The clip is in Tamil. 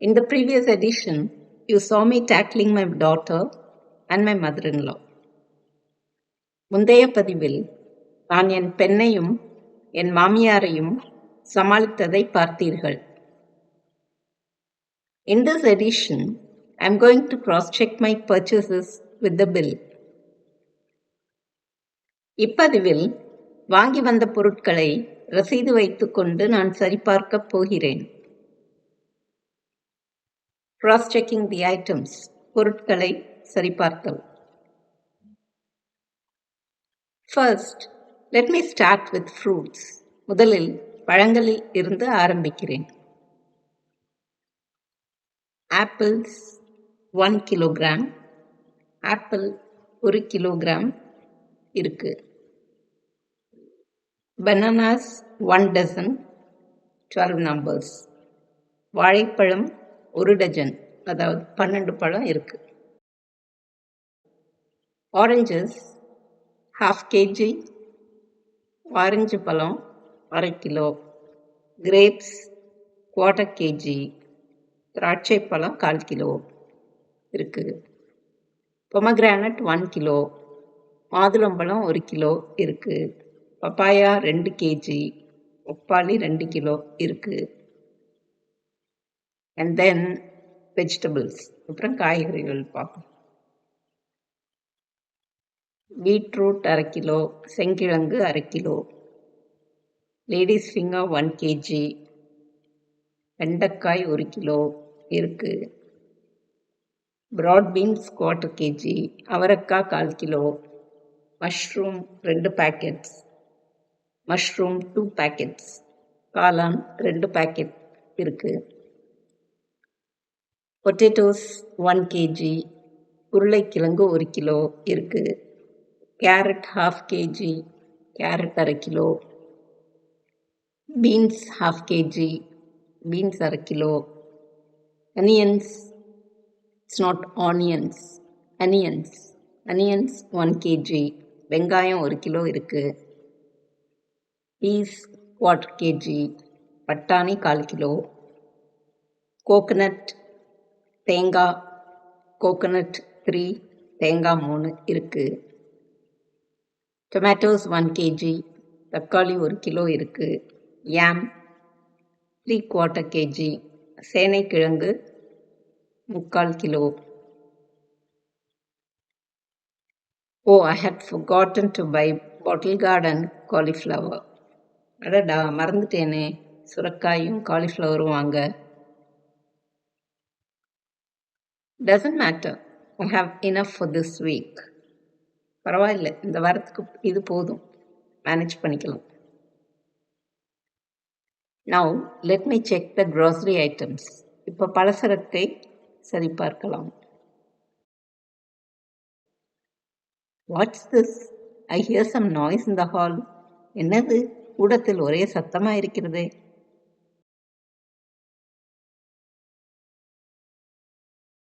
In the previous edition, you saw me tackling my daughter and my mother-in-law. முந்தைய பதிவில் நான் என் பெண்ணையும் என் மாமியாரையும் சமாளித்ததை பார்த்தீர்கள். In this edition, I am going to cross-check my purchases with the bill. இப்பதிவில் வாங்கி வந்த பொருட்களை ரசீது வைத்துக்கொண்டு நான் சரிபார்க்கப் போகிறேன். கிராஸ் செக்கிங் தி ஐட்டம்ஸ் பொருட்களை சரிபார்த்தல். First let me start with fruits முதலில் பழங்களில் இருந்து ஆரம்பிக்கிறேன். ஆப்பிள்ஸ் ஒன் கிலோகிராம் ஆப்பிள் ஒரு கிலோகிராம் இருக்கு. Bananas one dozen twelve numbers வாழைப்பழம் ஒரு டஜன் அதாவது பன்னெண்டு பழம் இருக்கு. ஆரஞ்சஸ் ஹாஃப் கேஜி ஆரஞ்சு பழம் அரை கிலோ. கிரேப்ஸ் குவார்டர் கேஜி திராட்சை பழம் கால் கிலோ இருக்குது பொமக்ரானட் ஒன் கிலோ மாதுளம்பழம் ஒரு கிலோ இருக்குது பப்பாயா ரெண்டு கேஜி ஒப்பாளி ரெண்டு கிலோ இருக்குது அண்ட் தென் வெஜிடபிள்ஸ் அப்புறம் காய்கறிகள் பார்ப்போம். பீட்ரூட் அரை கிலோ செங்கிழங்கு அரை kilo ladies finger one KG வெண்டைக்காய் ஒரு கிலோ இருக்குது ப்ராட் பீன்ஸ் குவார்ட்டர் கேஜி அவரைக்காய் கால் கிலோ மஷ்ரூம் ரெண்டு பேக்கெட்ஸ் மஷ்ரூம் டூ பேக்கெட்ஸ் காளான் ரெண்டு பேக்கெட் இருக்குது பொட்டேட்டோஸ் ஒன் கேஜி உருளைக்கிழங்கு ஒரு கிலோ இருக்குது கேரட் ஹாஃப் கேஜி கேரட் அரை kilo beans half KG beans அரை kilo onions it's not onions onions onions one KG வெங்காயம் ஒரு கிலோ இருக்குது பீஸ் குவார்டர் கேஜி பட்டாணி கால் கிலோ கோகனட் தேங்காய் கோகனட் த்ரீ தேங்காய் மூணு இருக்குது டொமேட்டோஸ் ஒன் கேஜி தக்காளி ஒரு கிலோ இருக்குது யாம் த்ரீ குவார்ட்டர் கேஜி சேனைக்கிழங்கு முக்கால் kilo. Oh I had gotten to buy bottle gourd cauliflower அடடா மறந்துட்டேனே. சுரக்காயும் காலிஃப்ளவரும் வாங்க. Doesn't matter I have enough for this week பரவாயில்ல. இந்த வாரத்துக்கு இது போதும். மேனேஜ் பண்ணிக்கலாம். Now let me check the grocery items இப்போ பலசரத்தை சரிபார்க்கலாம். What's this I hear some noise in the hall என்னது? கூடத்தில் ஒரே சத்தமாக இருக்கிறதே.